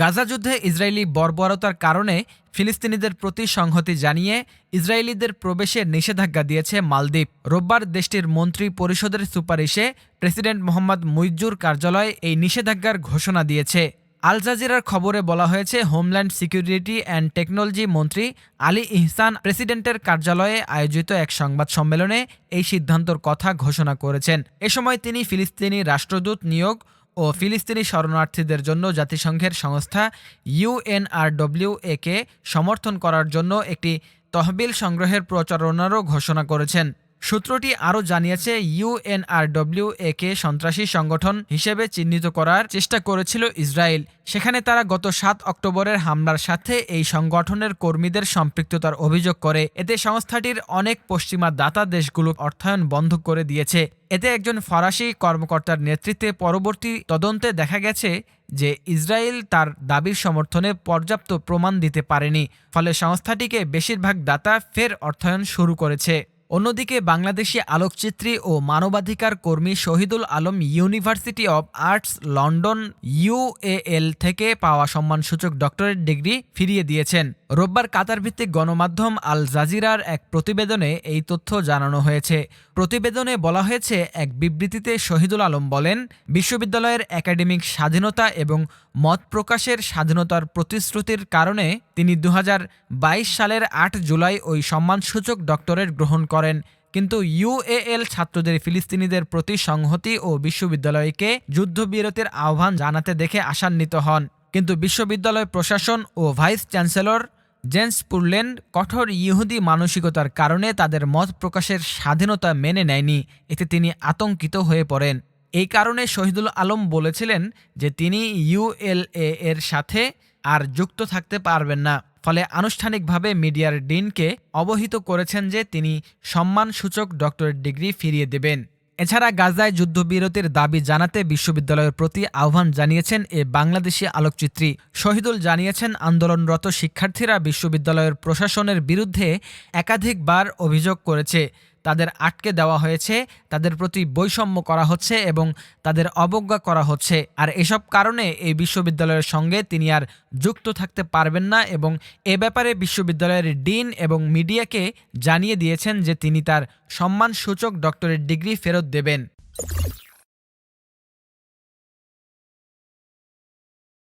গাজা যুদ্ধে ইসরায়েলি বর্বরতার কারণে ফিলিস্তিনিদের প্রতি সংহতি জানিয়ে ইসরায়েলিদের প্রবেশে নিষেধাজ্ঞা দিয়েছে মালদ্বীপ। রোববার দেশটির মন্ত্রী পরিষদের সুপারিশে প্রেসিডেন্ট মোহাম্মদ মুইজ্জুর কার্যালয় এই নিষেধাজ্ঞার ঘোষণা দিয়েছে। আল জাজিরার খবরে বলা হয়েছে, হোমল্যান্ড সিকিউরিটি অ্যান্ড টেকনোলজি মন্ত্রী আলী ইহসান প্রেসিডেন্টের কার্যালয়ে আয়োজিত এক সংবাদ সম্মেলনে এই সিদ্ধান্তর কথা ঘোষণা করেছেন। এ সময় তিনি ফিলিস্তিনি রাষ্ট্রদূত নিয়োগ ও ফিলিস্তিনি শরণার্থীদের জন্য জাতিসংঘের সংস্থা ইউএনআরডব্লিউ কে সমর্থন করার জন্য একটি তহবিল সংগ্রহের প্রচারণারও ঘোষণা করেছেন। সূত্রটি আরও জানিয়েছে ইউএনআরডব্লিউ কে সন্ত্রাসী সংগঠন হিসেবে চিহ্নিত করার চেষ্টা করেছিল ইসরায়েল। সেখানে তারা গত সাত অক্টোবরের হামলার সাথে এই সংগঠনের কর্মীদের সম্পৃক্ততার অভিযোগ করে। এতে সংস্থাটির অনেক পশ্চিমা দাতা দেশগুলো অর্থায়ন বন্ধ করে দিয়েছে। এতে একজন ফরাসি কর্মকর্তার নেতৃত্বে পরবর্তী তদন্তে দেখা গেছে যে ইসরায়েল তার দাবির সমর্থনে পর্যাপ্ত প্রমাণ দিতে পারেনি। ফলে সংস্থাটিকে বেশিরভাগ দাতা ফের অর্থায়ন শুরু করেছে। অন্যদিকে বাংলাদেশি আলোকচিত্রী ও মানবাধিকার কর্মী Shahidul Alam University of Arts London UAL থেকে পাওয়া সম্মানসূচক ডক্টরেট ডিগ্রি ফিরিয়ে দিয়েছেন। রোববার কাতার ভিত্তিক গণমাধ্যম আল জাজিরার এক প্রতিবেদনে এই তথ্য জানানো হয়েছে। প্রতিবেদনে বলা হয়েছে, এক বিবৃতিতে শহীদুল আলম বলেন, বিশ্ববিদ্যালয়ের একাডেমিক স্বাধীনতা এবং মত প্রকাশের স্বাধীনতার প্রতিশ্রুতির কারণে তিনি দু হাজার বাইশ সালের আট জুলাই ওই সম্মানসূচক ডক্টরেট গ্রহণ করেন। কিন্তু ইউএএল ছাত্রদের ফিলিস্তিনিদের প্রতি সংহতি ও বিশ্ববিদ্যালয়কে যুদ্ধবিরতির আহ্বান জানাতে দেখে আশান্বিত হন। কিন্তু বিশ্ববিদ্যালয় প্রশাসন ও ভাইস চ্যান্সেলর জেন্স পুরলেন কঠোর ইহুদি মানসিকতার কারণে তাদের মত প্রকাশের স্বাধীনতা মেনে নেয়নি, এতে তিনি আতঙ্কিত হয়ে পড়েন। এই কারণে শহীদুল আলম বলেছিলেন যে তিনি ইউএলএ এর সাথে আর যুক্ত থাকতে পারবেন না। ফলে আনুষ্ঠানিকভাবে মিডিয়ার ডিনকে অবহিত করেছেন যে তিনি সম্মানসূচক ডক্টরেট ডিগ্রি ফিরিয়ে দেবেন। এছাড়া গাজায় যুদ্ধবিরতির দাবি জানাতে বিশ্ববিদ্যালয়ের প্রতি আহ্বান জানিয়েছেন এ বাংলাদেশি আলোকচিত্রী। শহীদুল জানিয়েছেন, আন্দোলনরত শিক্ষার্থীরা বিশ্ববিদ্যালয়ের প্রশাসনের বিরুদ্ধে একাধিকবার অভিযোগ করেছে। তাদের আটকে দেওয়া হয়েছে, তাদের প্রতি বৈষম্য করা হচ্ছে এবং তাদের অবজ্ঞা করা হচ্ছে। আর এসব কারণে এই বিশ্ববিদ্যালয়ের সঙ্গে তিনি আর যুক্ত থাকতে পারবেন না এবং এ ব্যাপারে বিশ্ববিদ্যালয়ের ডিন এবং মিডিয়াকে জানিয়ে দিয়েছেন যে তিনি তার সম্মানসূচক ডক্টরেট ডিগ্রি ফেরত দেবেন।